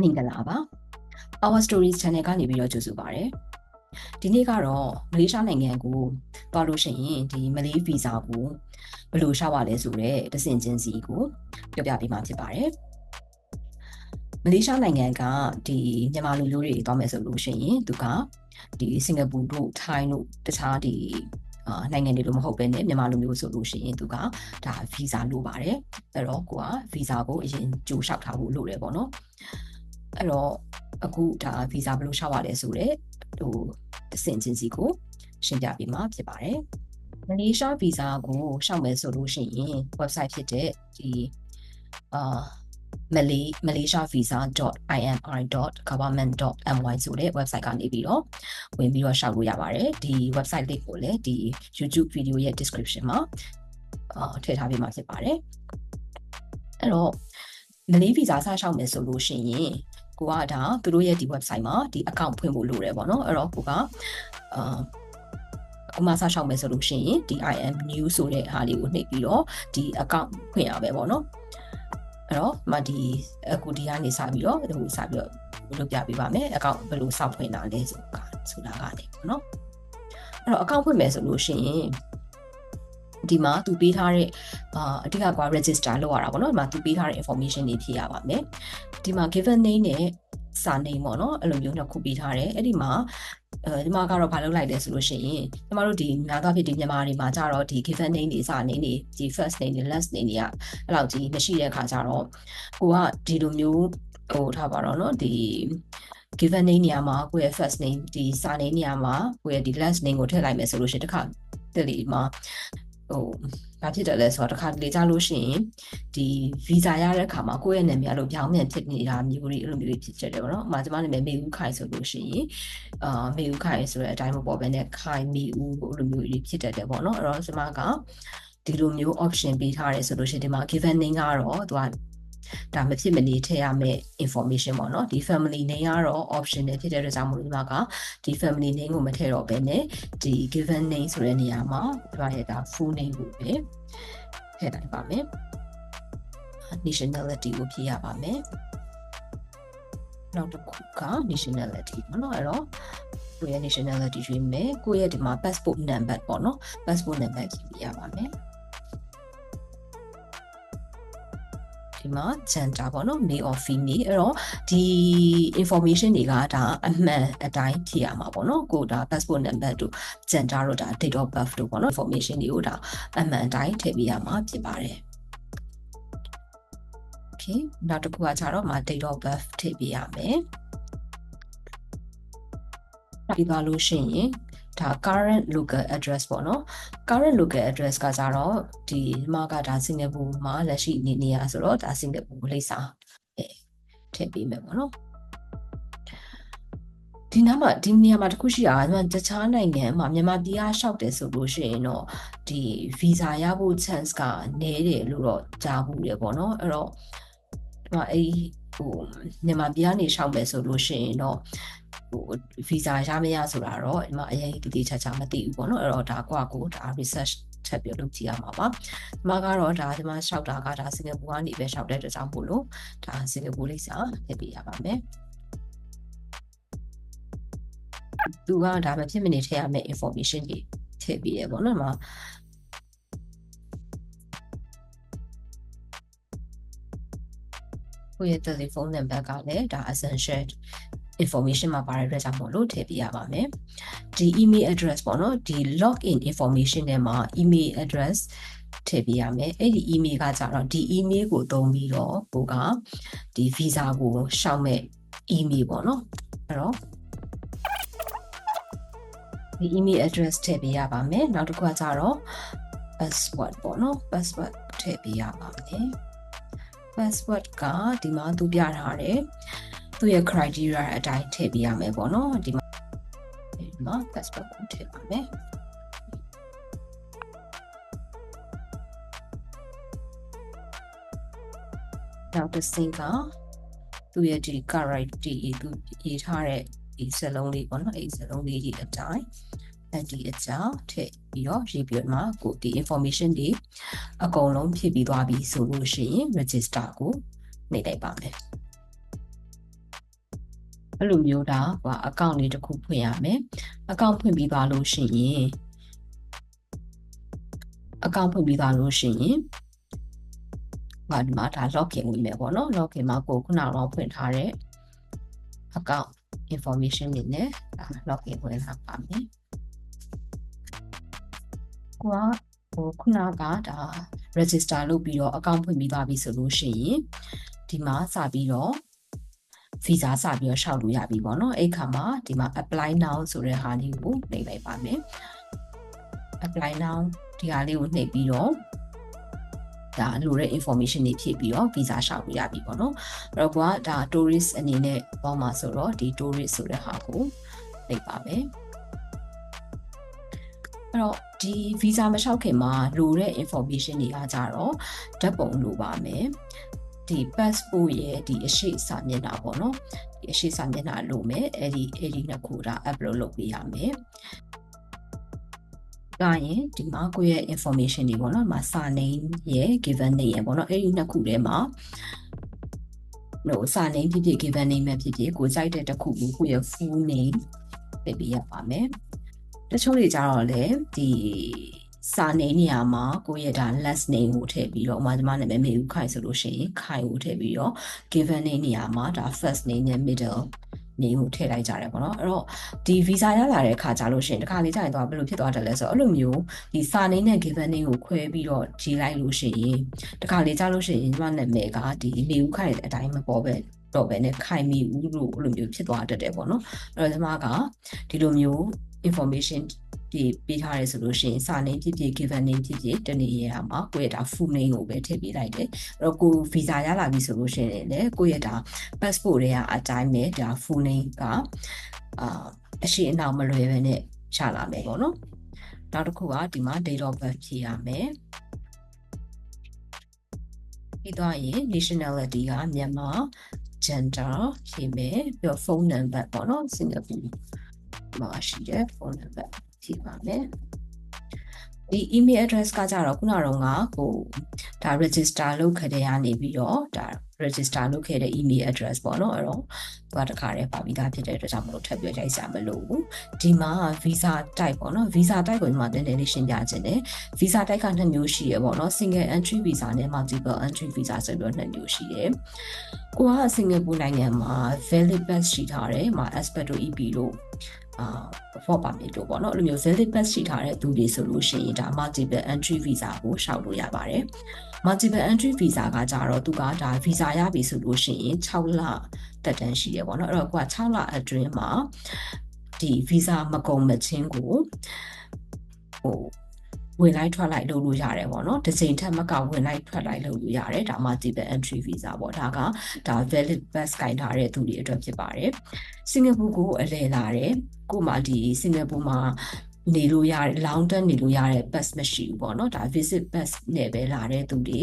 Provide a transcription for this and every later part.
မင်္ဂလာပါ Our Stories Channel ကနေပြီးတော့ကြိုဆိုပါရစေဒီနေ့ကတော့မလေးရှားနိုင်ငံကိုတွားလို့ရှိရင်ဒီမလေးဗီဇာကိုဘယ်လိုရှာပါလဲဆိုတော့တဆင့်ချင်းစီကိုပြောပြပေးမှာဖြစ်ပါတယ်မလေးရှားနိုင်ငံကဒီမြန်မာလူမျိုးတွေတွားမယ်ဆိုလို့ရှိရင်သူကဒီစင်ကာပူတို့ထိုင်းတို့တခြားဒီအာနိုင်ငံတွေလိုမဟုတ်ပဲねမြန်မာလူမျိုးဆိုလို့ရှိရင်သူကဒါဗီဇာလိုပါတယ်အဲ့တော့ကိုကဗီဇာကိုအရင်ကြိုလျှောက်ထားဖို့လိုတယ်ပေါ့နော် အဲ့တော့အခုဒါဗီဇာဘယ်လိုလျှောက်ရလဲဆိုတော့ဟိုတဆင့်ချင်းစီကိုရှင်းပြပေးမှာဖြစ်ပါတယ်မလေးရှားဗီဇာကိုလျှောက်မယ်ဆိုလို့ရှိရင် website ဖြစ်တဲ့ဒီအာ malay malaysiavisa.imr.government.my ဆိုတဲ့ website ကနေပြီးတော့ဝင်ပြီးတော့ရှောက်လို့ရပါတယ်ဒီ website link ကိုလည်းဒီ YouTube video ရဲ့ description မှာအာထည့်ထားပေးမှာဖြစ်ပါတယ်အဲ့တော့မလေးဗီဇာစရှောက်မယ်ဆိုလို့ရှိရင် ကိုကဒါသူတို့ရဲ့ဒီ website မှာဒီ account ဖွင့်ဖို့လိုတယ်ပေါ့နော်အဲ့တော့ကိုကအာအခုမှစရှောက်မယ်ဆိုလို့ရှိရင်ဒီ IM new ဆိုတဲ့ဟာလေးကိုနှိပ်ပြီးတော့ဒီ account ဖွင့်ရမယ်ပေါ့နော်အဲ့တော့မဒီအခုဒီကနေစပြီးတော့ဟိုစပြီးတော့လုပ်ပြပေးပါမယ်အကောင့်ဘယ်လိုစောက်ဖွင့်တာလဲဆိုတာဆိုတာကနေပေါ့နော်အဲ့တော့အကောင့်ဖွင့်မယ်ဆိုလို့ရှိရင် ဒီမှာသူပေးထားတဲ့အဓိကကွာ register လောက်ရတာပေါ့နော်ဒီမှာသူပေးထားတဲ့ information တွေဖြည့်ရပါမယ်ဒီမှာ given name နဲ့စာနေပေါ့နော်အဲ့လိုမျိုးနှစ်ခုပေးထားတယ်အဲ့ဒီမှာအဲဒီမှာကတော့ဘာလုပ်လိုက်လဲဆိုလို့ရှိရင်ကျမတို့ဒီများသောဖြစ်ဒီမြန်မာတွေမှာကြတော့ဒီ given name တွေစာနေနေဒီ first name တွေ last name တွေကအဲ့လောက်ကြီးမရှိတဲ့ခါကျတော့ကိုကဒီလိုမျိုးဟိုထားပါတော့နော်ဒီ given name နေရာမှာကိုယ့်ရဲ့ first name ဒီစာနေနေရာမှာကိုယ့်ရဲ့ဒီ last name ကိုထည့်လိုက်မယ်ဆိုလို့ရှိရင်တစ်ခါတလီမှာ ဟိုဘာဖြစ်တယ်လဲဆိုတော့တစ်ခါလေကြလို့ရှိရင်ဒီ visa ရတဲ့အခါမှာကိုယ့်ရဲ့နာမည်အလိုပြောင်းပြန်ဖြစ်နေတာမျိုးတွေအဲ့လိုမျိုးတွေဖြစ်ကြတယ်ပေါ့နော်။အမှကျွန်မနာမည်မေဦးခိုင်ဆိုလို့ရှိရင်အာမေဦးခိုင်ဆိုတဲ့အတိုင်းမပေါ်ဘဲနဲ့ခိုင်မေဦးကိုအဲ့လိုမျိုးတွေဖြစ်တတ်တယ်ပေါ့နော်။အဲ့တော့ကျွန်မကဒီလိုမျိုး option ပေးထားတယ်ဆိုလို့ရှိရင်ဒီမှာ given name ကတော့သူက ဒါမဖြစ်မနေထည့်ရမယ့် information ပေါ့နော်ဒီ family name ကတော့ option နဲ့ဖြစ်တဲ့အတွက်ကြောင့်မို့လို့ဒီမှာကဒီ family name ကိုမထည့်တော့ဘဲနဲ့ဒီ given name ဆိုတဲ့နေရာမှာဒီမှာရဲ့ဒါ full name ကိုပဲထည့်လိုက်ပါမယ် nationality ကိုဖြည့်ရပါမယ်နောက်တစ်ခုက nationality ပေါ့နော်အဲ့တော့ကိုယ့်ရဲ့ nationality ရွေးမယ်ကိုယ့်ရဲ့ဒီမှာ passport number ပေါ့နော် passport number ဖြည့်ပြရပါမယ် ဒီမှာ gender ပေါ့နော် male or female အဲ့တော့ဒီ information တွေကဒါအမှန်အတိုင်းဖြည့်ရမှာပေါ့နော်ကိုဒါ passport number တို့ gender တို့ဒါ date of birth တို့ပေါ့နော် information တွေကိုဒါအမှန်အတိုင်းထည့်ပေးရမှာဖြစ်ပါတယ် okay နောက်တစ်ခုကကြတော့မှာ date of birth ထည့်ပေးရမယ်ပြီးသွားလို့ရှိရင် ဒါ current local address ပေါ့နော် current local address ကကြတော့ဒီမှာကဒါစင်ကာပူမှာလက်ရှိနေနေရဆိုတော့ဒါစင်ကာပူလိပ်စာအဲထည့်ပေးမယ်ပေါ့နော်ဒီနားမှာဒီနေရာမှာတခုရှိတာကတခြားနိုင်ငံမှာမြန်မာပြည်ကရှောက်တယ်ဆိုလို့ရှိရင်တော့ဒီ visa ရဖို့ chance ကနည်းတယ်လို့တော့ကြားဘူးတယ်ပေါ့နော်အဲ့တော့ဒီမှာအဲ့ ဟိုမြန်မာပြည်ကနေရှောက်မယ်ဆိုလို့ရှိရင်တော့ဟို visa ရမရဆိုတာတော့ဒီမှာအရင်တည်ချာချာမသိဘူးပေါ့နော်အဲ့တော့ဒါကွာကိုဒါ research ထပ်ပြီးလုပ်ကြည့်ရမှာပါဒီမှာကတော့ဒါဒီမှာရှောက်တာကဒါစင်ကာပူကနေပဲရှောက်တဲ့အတွက်ကြောင့်မို့လို့ဒါစင်ကာပူလိပ်စာထည့်ပေးရပါမယ်သူကဒါမဖြစ်မနေထည့်ရမယ့် information တွေထည့်ပေးရပေါ့နော်ဒီမှာ ကိုယ့်ရဲ့ telephone number ကလည်းဒါ essential information မှာပါတဲ့အတွက်ကြောင့်မို့လို့ထည့်ပေးရပါမယ်ဒီ email address ပေါ့နော်ဒီ login information ထဲမှာ email address ထည့်ပေးရမယ်အဲ့ဒီ email ကကြတော့ဒီ email ကိုသုံးပြီးတော့ကိုကဒီ visa ကိုရှောက်မဲ့ email ပေါ့နော်အဲ့တော့ဒီ email address ထည့်ပေးရပါမယ်နောက်တစ်ခုကကြတော့ password ပေါ့နော် password ထည့်ပေးရပါမယ် password ကဒီမှာသူပြထားတယ်သူ့ရဲ့ criteria အတိုင်းထည့်ပေးရမယ်ပေါ့နော်ဒီမှာဒီမှာ password ကိုထည့်ပါမယ်နောက်တစ်ဆင့်ကသူ့ရဲ့ဒီ character သူရေးထားတဲ့ဒီစလုံးလေးပေါ့နော်အဲ့စလုံးလေးကြီးအတိုင်း အဲ့ဒီအကြောင်းထည့်ပြီးတော့ရေးပြီးမှကိုဒီ information တွေအကုန်လုံးဖြည့်ပြီးသွားပြီဆိုလို့ရှိရင် register ကိုနှိပ်လိုက်ပါမယ်အဲ့လိုမျိုးဒါကအကောင့်လေးတစ်ခုဖွင့်ရမယ်အကောင့်ဖွင့်ပြီးသွားလို့ရှိရင်အကောင့်ဖွင့်ပြီးသွားလို့ရှိရင်ဟာဒီမှာဒါ login ဝင်မယ်ပေါ့နော် login မှာကိုခုနကတော့ဖွင့်ထားတဲ့ account information တွေနဲ့ဒါ login ဝင်လာပါမယ် ကိုကဟိုခုနကဒါ register လုပ်ပြီးတော့ account ဖွင့်ပြီးသွားပြီဆိုလို့ရှိရင်ဒီမှာစပြီးတော့ visa စပြီးတော့ရှောက်လို့ရပြီပေါ့နော်အဲ့ခါမှာဒီမှာ apply now ဆိုတဲ့ဟာလေးကိုနှိပ်လိုက်ပါမယ် apply now ဒီဟာလေးကိုနှိပ်ပြီးတော့ဒါလိုတဲ့ information တွေဖြည့်ပြီးတော့ visa ရှောက်လို့ရပြီပေါ့နော်အဲ့တော့ကွာဒါ tourist အနေနဲ့ပေါ့မှာဆိုတော့ဒီ tourist ဆိုတဲ့ဟာကိုနှိပ်ပါမယ် အဲ့တော့ဒီ visa မလျှောက်ခင်မှာလိုတဲ့ information တွေကကြတော့ဓာတ်ပုံလိုပါမယ်ဒီ passport ရဲ့ဒီအရှိစာမျက်နှာပေါ့နော်ဒီအရှိစာမျက်နှာလိုမယ်အဲ့ဒီအဲ့ဒီနှစ်ခုဒါ upload လုပ်ပေးရမယ်ကရင်ဒီမှာကိုယ့်ရဲ့ information တွေပေါ့နော်ဒီမှာစာ name ရဲ့ given name ရဲ့ပေါ့နော်အဲ့ဒီနှစ်ခုထဲမှာဟိုစာ name ဖြစ်ဖြစ် given name ပဲဖြစ်ဖြစ်ကိုကြိုက်တဲ့တစ်ခုကိုကိုယ့်ရဲ့ full name ပေးပေးရပါမယ် တချို့တွေကြတော့လေဒီစာနေနေရာမှာကိုယ့်ရဲ့ဒါ last name ကိုထည့်ပြီးတော့ဥမာဒီမှာနာမည်မေဦးခိုင်ဆိုလို့ရှိရင်ခိုင်ကိုထည့်ပြီးတော့ given name နေရာမှာဒါ first name နဲ့ middle name ကိုထည့်လိုက်ကြတယ်ပေါ့နော်အဲ့တော့ဒီ visa ရလာတဲ့အခါကြလို့ရှိရင်တခါလေးကြာရင်တော့ဘယ်လိုဖြစ်သွားတယ်လဲဆိုတော့အဲ့လိုမျိုးဒီစာ name နဲ့ given name ကိုခွဲပြီးတော့ရေးလိုက်လို့ရှိရင်တခါလေးကြာလို့ရှိရင်ဒီမှာနာမည်ကဒီမေဦးခိုင်တဲ့အတိုင်းမပေါ်ပဲတော့ပဲနဲ့ခိုင်မီဦးလို့အဲ့လိုမျိုးဖြစ်သွားတတ်တယ်ပေါ့နော်အဲ့တော့ဒီမှာကဒီလိုမျိုး information ပြပေးထားရဲဆိုလို့ရှိရင်စာ name ဖြစ်ဖြစ် given name ဖြစ်ဖြစ်တနေ့ရမှာကိုယ့်ရဲ့ဒါ full name ကိုပဲထည့်ပေးလိုက်တယ်အဲ့တော့ကို visa ရလာပြီဆိုလို့ရှိရင်လည်းကိုယ့်ရဲ့ဒါ passport တွေကအတိုင်းပဲဒါ full name ကအာအရှိအနောက်မလွယ်ပဲနဲ့ချလာမယ်ပေါ့နော်နောက်တစ်ခုကဒီမှာ date of birth ဖြည့်ရမယ်ပြီးတော့ရင် nationality ကမြန်မာ gender ဖြည့်မယ်ပြီးတော့ phone number ပေါ့နော် Singapore မှာရှိတဲ့ phone number ဖြည့်ပါမယ်ဒီ email address ကကြတော့ခုနကတော့ငါဟိုဒါ register လုပ်ခဲ့တဲ့ကနေပြီးတော့ဒါ register လုပ်ခဲ့တဲ့ email address ပေါ့နော်အဲ့တော့သူကတခါတည်းပါပြီးသားဖြစ်တဲ့အတွက်ကြောင့်မလို့ထပ်ပြီးရိုက်စရာမလိုဘူးဒီမှာ visa type ပေါ့နော် visa type ကိုဒီမှာတင်တယ်လေးရှင်းပြခြင်းတယ် visa type ကနှစ်မျိုးရှိရပေါ့နော် single entry visa နဲ့ multiple entry visa ဆိုပြီးတော့နှစ်မျိုးရှိတယ်ကိုကစင်ကာပူနိုင်ငံမှာ valid pass ရှိထားတယ်မှာ aspecto ep လို့ အာ for permit တို့ပေါ့နော်အဲ့လိုမျိုး valid pass ရှိထားတဲ့သူတွေဆိုလို့ရှိရင်ဒါ multiple entry visa ကိုရှောက်လို့ရပါတယ် multiple entry visa ကကြတော့သူကဒါ visa ရပြီဆိုလို့ရှိရင်6လတက်တန်းရှိတယ်ပေါ့နော်အဲ့တော့ကိုက6လအတွင်းမှာဒီ visa မကုန်မချင်းကိုဟို ဝင်လိုက်ထွက်လိုက်လုပ်လို့ရတယ်ပေါ့နော်တစ်ချိန်ထက်မကဝင်လိုက်ထွက်လိုက်လုပ်လို့ရတယ်ဒါမှ multiple entry visa ပေါ့ဒါကဒါ valid pass ကင်ထားတဲ့သူတွေအတွက်ဖြစ်ပါတယ်စင်ကာပူကိုအလဲလာတယ်ကိုမှဒီစင်ကာပူမှာနေလို့ရတယ် long term နေလို့ရတဲ့ pass မရှိဘူးပေါ့နော်ဒါ visit pass နဲ့ပဲလာတဲ့သူတွေ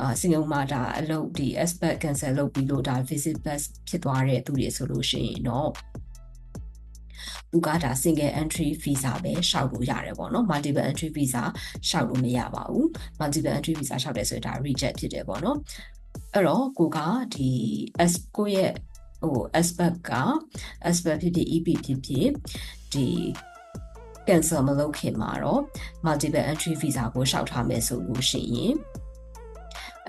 အာစင်ကာပူမှာဒါအလုပ်ဒီ expert cancel လုပ်ပြီးလို့ဒါ visit pass ဖြစ်သွားတဲ့သူတွေဆိုလို့ရှိရင်တော့ သူကဒါ single entry visa ပဲရှောက်လို့ရတယ်ပေါ့နော် multiple entry visa ရှောက်လို့မရပါဘူး multiple entry visa ရှောက်တယ်ဆိုရင်ဒါ reject ဖြစ်တယ်ပေါ့နော်အဲ့တော့ကိုကဒီ S ကိုရဲ့ဟို aspect က aspect ဖြစ်ဖြစ် EP ဖြစ်ဖြစ်ဒီ cancel မလုပ်ခင်မှာတော့ multiple entry visa ကိုရှောက်ထားမယ်ဆိုလို့ရှိရင်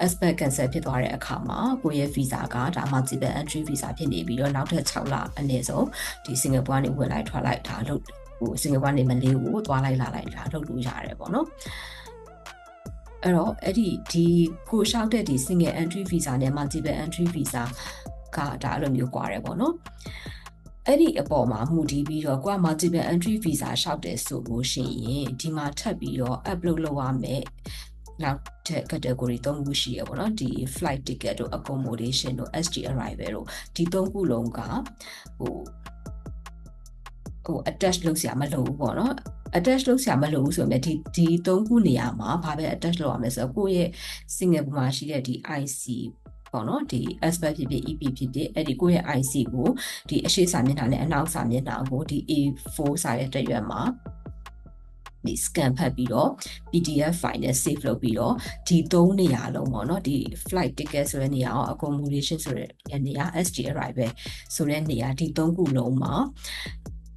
aspect cancel ဖြစ်သွားတဲ့အခါမှာကိုယ့်ရဲ့ visa ကဒါ multiple entry visa ဖြစ်နေပြီးတော့နောက်ထပ်6လအနည်းဆုံးဒီ Singapore ကနေဝင်လိုက်ထွက်လိုက်ဒါလုပ်ဟို Singapore နေမလေးကိုသွားလိုက်လာလိုက်ဒါလုပ်လို့ရတယ်ပေါ့နော်အဲ့တော့အဲ့ဒီဒီကိုရှောက်တဲ့ဒီ single entry visa နဲ့ multiple entry visa ကဒါအဲ့လိုမျိုးကွာတယ်ပေါ့နော်အဲ့ဒီအပေါ်မှာမူတည်ပြီးတော့ကိုက multiple entry visa ရှောက်တယ်ဆိုလို့ရှိရင်ဒီမှာထပ်ပြီးတော့ upload လုပ်ရမယ် နောက်ထပ် category 3ခုရှိရပေါ့နော်ဒီ flight ticket တို့ accommodation တို့ SG arrival တို့ဒီ3ခုလုံးကဟိုဟို attach လုပ်စရာမလိုဘူးပေါ့နော် attach လုပ်စရာမလိုဘူးဆိုပေမဲ့ဒီဒီ3ခုနေရာမှာဘာပဲ attach လုပ်ရမလဲဆိုတော့ကိုယ့်ရဲ့ Singapore မှာရှိတဲ့ဒီ IC ပေါ့နော်ဒီ aspect ဖြစ်ဖြစ် EP ဖြစ်ဖြစ်အဲ့ဒီကိုယ့်ရဲ့ IC ကိုဒီအရှိစာမျက်နှာနဲ့အနောက်စာမျက်နှာကိုဒီ A4 စာရဲ့တက်ရွက်မှာဒီ scan ဖတ်ပြီးတော့ PDF file နဲ့ save လုပ်ပြီးတော့ဒီသုံးနေရာလုံးပေါ့နော်ဒီ flight ticket ဆိုတဲ့နေရာရော accommodation ဆိုတဲ့နေရာ SG arrival ဆိုတဲ့နေရာဒီသုံးခုလုံးမှာ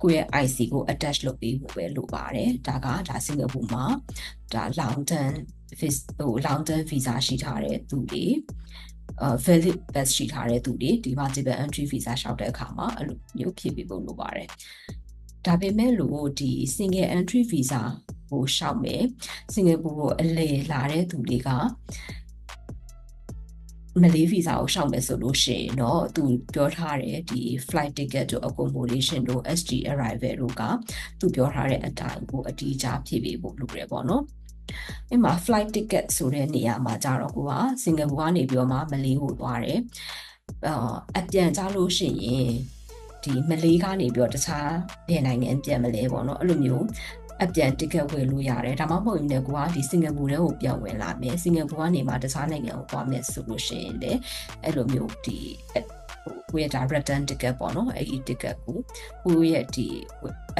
ကိုယ့်ရဲ့ IC ကို attach လုပ်ပေးဖို့ပဲလိုပါတယ်ဒါကဒါစင်ကာပူမှာဒါ long term ဟို long term visa ရှိထားတဲ့သူတွေအဲ valid pass ရှိထားတဲ့သူတွေဒီ multiple entry visa လျှောက်တဲ့အခါမှာအဲ့လိုမျိုးဖြည့်ပေးဖို့လိုပါတယ် ဒါပေမဲ့လို့ဒီ single entry visa ကိုရှောက်မယ်စင်ကာပူကိုအလေလာတဲ့သူတွေကမလေးဗီဇာကိုရှောက်မယ်ဆိုလို့ရှိရင်တော့သူပြောထားတဲ့ဒီ flight ticket တို့ accommodation တို့ SG arrival တို့ကသူပြောထားတဲ့အတိုင်းကိုအတီးကြဖြည့်ပေးဖို့လိုတယ်ပေါ့နော်အဲ့မှာ flight ticket ဆိုတဲ့နေရာမှာကြတော့ကိုကစင်ကာပူကနေပြီးတော့မှမလေးကိုသွားတယ်အာအပြန်ကြလို့ရှိရင် ဒီမလေးကနေပြီးတော့တခြားဘယ်နိုင်ငံပြန်မလဲပေါ့နော်အဲ့လိုမျိုးအပြန်တက်ကက်ဝယ်လို့ရတယ်ဒါမှမဟုတ်ရင်လည်းကိုကဒီစင်ကာပူထဲကိုပြန်ဝင်လာမယ်စင်ကာပူကနေမှတခြားနိုင်ငံကိုသွားမယ်ဆိုလို့ရှိရင်လည်းအဲ့လိုမျိုးဒီ ကိုရဲ့ဒါ return ticket ပေါ့နော်အဲ့ဒီ ticket ကိုကိုရဲ့ဒီ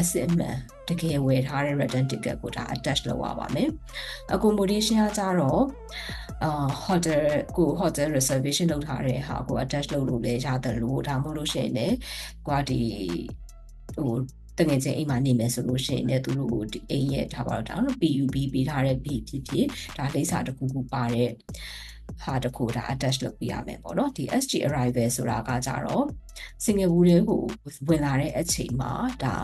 assessment တကယ်ဝယ်ထားတဲ့ return ticket ကိုဒါ attach လုပ်ရပါမယ် accommodation ကကြတော့အာ hotel ကို hotel reservation လုပ်ထားတဲ့ဟာကို attach လုပ်လို့လည်းရတယ်လို့ဒါမှမဟုတ်လို့ရှိရင်လည်းကိုကဒီဟိုတငယ်ချင်းအိမ်မှာနေမယ်ဆိုလို့ရှိရင်လည်းသူတို့ကိုဒီအိမ်ရဲ့ထားပါတော့ဒါတော့ PUB ပေးထားတဲ့ B ဖြစ်ဖြစ်ဒါလိပ်စာတစ်ခုခုပါတဲ့ ဟာတခုဒါ attach လုပ်ပြရမယ်ပေါ့နော်ဒီ SG arrival ဆိုတာကကြတော့စင်ကာပူတွေကိုဝင်လာတဲ့အချိန်မှာဒါ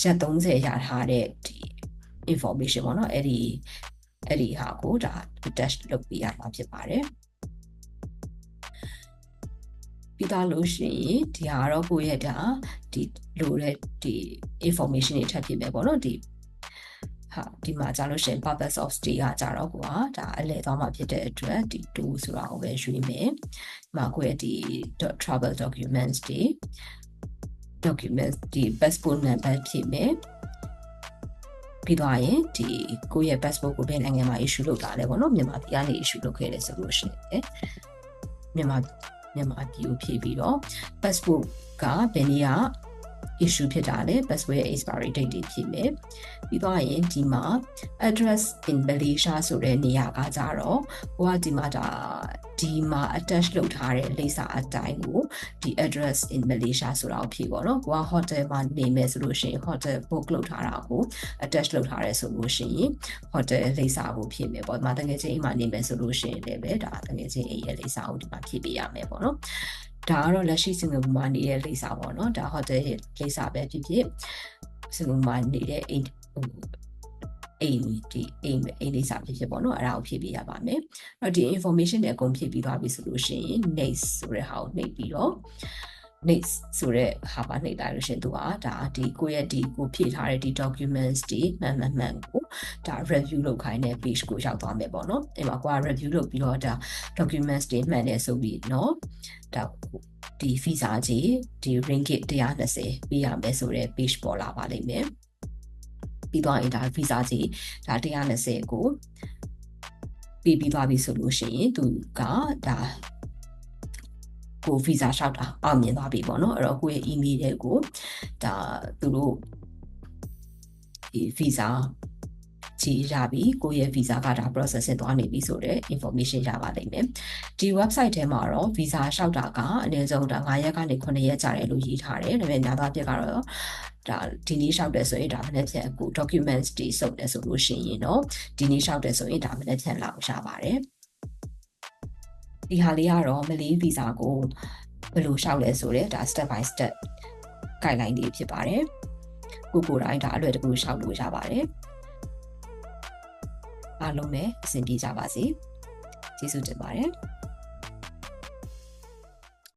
ရက်30ရထားတဲ့ဒီ information ပေါ့နော်အဲ့ဒီအဲ့ဒီဟာကိုဒါ attach လုပ်ပြရမှာဖြစ်ပါတယ်ပြီးသားလို့ရှိရင်ဒီဟာတော့ကိုယ့်ရဲ့ဒါဒီလိုတဲ့ဒီ information တွေထပ်ပြမယ်ပေါ့နော်ဒီ ဟာဒီမှာကြာလို့ရှိရင် purpose of stay ကကြာတော့ကိုကဒါအလဲသွားမှာဖြစ်တဲ့အတွက်ဒီ2ဆိုတာကိုပဲရွေးမယ်။ဒီမှာကိုရဲ့ဒီ travel documents တွေ documents ဒီ passport number ဖြစ်မယ်။ပြီးတော့ရင်ဒီကိုယ့်ရဲ့ passport ကိုဘယ်နိုင်ငံမှာ issue လုပ်တာလဲပေါ့နော်မြန်မာပြည်ကနေ issue လုပ်ခဲ့တယ်ဆိုလို့ရှိရင်မြန်မာမြန်မာပြည်ကိုဖြည့်ပြီးတော့ passport ကဘယ်နည်းက issue ဖြစ်တာလဲ passport ရဲ့ expiry date တွေဖြစ်မယ်ပြီးတော့ရင်ဒီမှာ address in Malaysia ဆိုတဲ့နေရာကကြတော့ဟိုကဒီမှာဒါဒီမှာ attach လုပ်ထားတဲ့လိပ်စာအတိုင်းကိုဒီ address in Malaysia ဆိုတာကိုဖြည့်ပေါ့နော်ကိုက hotel မှာနေမယ်ဆိုလို့ရှိရင် hotel book လုပ်ထားတာကို attach လုပ်ထားရဲဆိုလို့ရှိရင် hotel လိပ်စာကိုဖြည့်မယ်ပေါ့ဒီမှာတကယ်ချင်းအိမ်မှာနေမယ်ဆိုလို့ရှိရင်လည်းပဲဒါတကယ်ချင်းအိမ်ရဲ့လိပ်စာကိုဒီမှာဖြည့်ပေးရမယ်ပေါ့နော် ဒါကတော့လက်ရှိစင်ကာပူမှာနေတဲ့လိပ်စာပေါ့နော်ဒါဟိုတယ်ရဲ့လိပ်စာပဲဖြစ်ဖြစ်စင်ကာပူမှာနေတဲ့အိမ်အိမ်ဒီအိမ်အိမ်လိပ်စာဖြစ်ဖြစ်ပေါ့နော်အဲ့ဒါကိုဖြည့်ပေးရပါမယ်အဲ့တော့ဒီ information တွေအကုန်ဖြည့်ပြီးသွားပြီဆိုလို့ရှိရင် next ဆိုတဲ့ဟာကိုနှိပ်ပြီးတော့ next ဆိုတဲ့ဟာပါနှိပ်လိုက်လို့ရှင်သူကဒါဒီကိုယ့်ရဲ့ဒီကိုဖြည့်ထားတဲ့ဒီ documents တွေမှန်မှန်မှန်ကိုဒါ review လုပ်ခိုင်းတဲ့ page ကိုရောက်သွားမယ်ပေါ့နော်အဲ့မှာကိုက review လုပ်ပြီးတော့ဒါ documents တွေမှန်တယ်ဆိုပြီးเนาะဒါဒီ visa ကြီးဒီ ringgit 120ပေးရမယ်ဆိုတဲ့ page ပေါ်လာပါလိမ့်မယ်ပြီးတော့ရင်ဒါ visa ကြီးဒါ120ကိုပြီးပြီးသွားပြီဆိုလို့ရှိရင်သူကဒါ ကိုဗီဇာလျှောက်တာအောင်မြင်သွားပြီပေါ့နော်အဲ့တော့ကိုယ့်ရဲ့ email တွေကိုဒါသူတို့ဒီဗီဇာကြည့်ရပြီကိုယ့်ရဲ့ visa ကဒါ processing သွားနေပြီဆိုတော့ information ရပါလိမ့်မယ်ဒီ website ထဲမှာတော့ visa လျှောက်တာကအနည်းဆုံးဒါ9ရက်ကနေ9ရက်ကြာတယ်လို့ရေးထားတယ်ဒါပေမဲ့ညာသားပြက်ကတော့ဒါဒီနေ့လျှောက်တယ်ဆိုရင်ဒါမနေ့ပြန်အခု documents တွေစုပ်တယ်ဆိုလို့ရှိရင်တော့ဒီနေ့လျှောက်တယ်ဆိုရင်ဒါမနေ့ပြန်လောက်ရပါတယ် ဒီဟာလေးကတော့မလေးဗီဇာကိုဘယ်လိုလျှောက်လဲဆိုတော့ဒါ step by step guideline တွေဖြစ်ပါတယ်ကိုကိုတိုင်းဒါအလွယ်တကူလျှောက်လို့ရပါတယ်အားလုံးပဲအဆင်ပြေကြပါစေကျေးဇူးတင်ပါတယ်